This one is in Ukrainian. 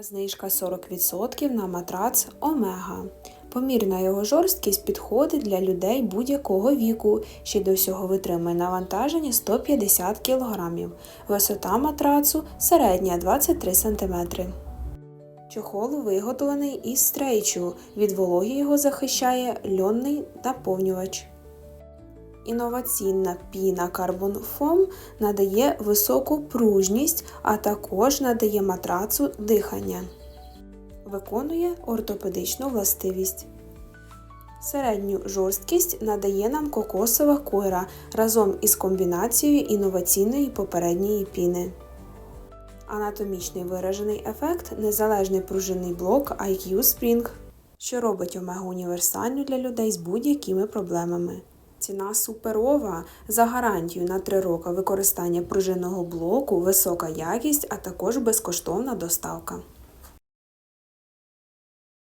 Знижка 40% на матрац Омега. Помірна його жорсткість підходить для людей будь-якого віку, ще до всього витримує навантаження 150 кг. Висота матрацу середня 23 см. Чохол виготовлений із стрейчу. Від вологи його захищає льонний наповнювач. Інноваційна піна Carbon Foam надає високу пружність, а також надає матрацу дихання. Виконує ортопедичну властивість. Середню жорсткість надає нам кокосова койра разом із комбінацією інноваційної попередньої піни. Анатомічний виражений ефект незалежний пружинний блок IQ Spring, що робить омегу універсальну для людей з будь-якими проблемами. Ціна суперова за гарантію на 3 роки використання пружинного блоку, висока якість, а також безкоштовна доставка.